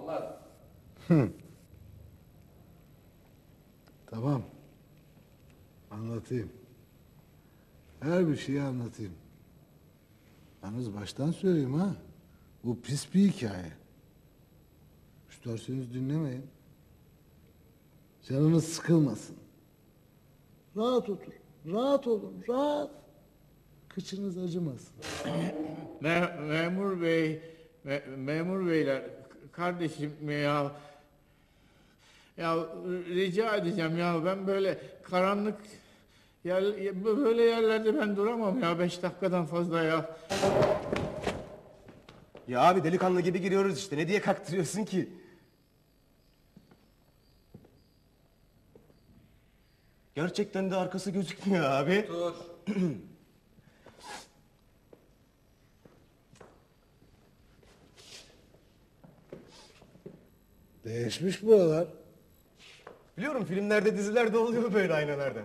Anlat. Tamam. Anlatayım. Her bir şeyi anlatayım. Yalnız baştan söyleyeyim ha. Bu pis bir hikaye. İsterseniz dinlemeyin. Canınız sıkılmasın. Rahat otur. Rahat olun. Rahat. Kıçınız acımasın. Me- memur bey, me- memur beyler, kardeşim ya, ya rica edeceğim ya ben böyle karanlık yer, böyle yerlerde ben duramam ya beş dakikadan fazla ya. Ya abi delikanlı gibi giriyoruz işte. Ne diye kaktırıyorsun ki? Gerçekten de arkası gözükmüyor abi. Dur. Değişmiş buralar. Biliyorum filmlerde dizilerde oluyor böyle aynalardan.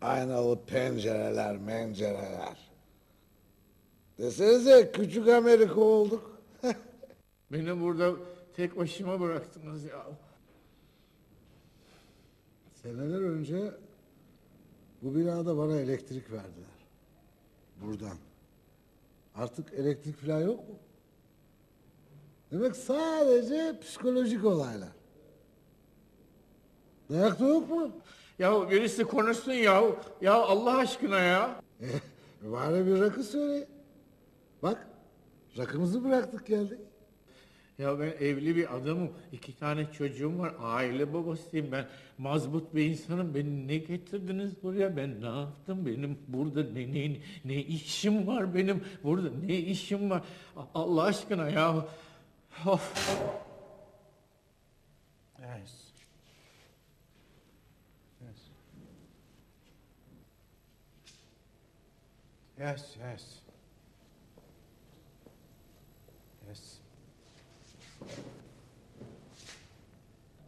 Aynalı pencereler, mencereler. Desenize küçük Amerika olduk. Beni burada tek başıma bıraktınız ya. Seneler önce bu binada bana elektrik verdiler. Buradan. Artık elektrik falan yok mu? Demek sadece psikolojik olaylar. Dayak da yok mu? Ya birisi konuşsun ya. Ya Allah aşkına ya. Eh, bari bir rakı söyle. Bak, rakımızı bıraktık geldik. Ya ben evli bir adamım. iki tane çocuğum var. Aile babasıyım ben. Mazbut bir insanım. Beni ne getirdiniz buraya? Ben ne yaptım? Benim burada ne, ne, ne işim var benim? Burada ne işim var? Allah aşkına ya. Of. Yes. Yes. Yes, yes. Yes.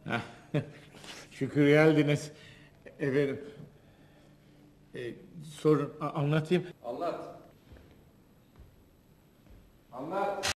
Heh, Şükür geldiniz. Efendim. Ee, sorun anlatayım.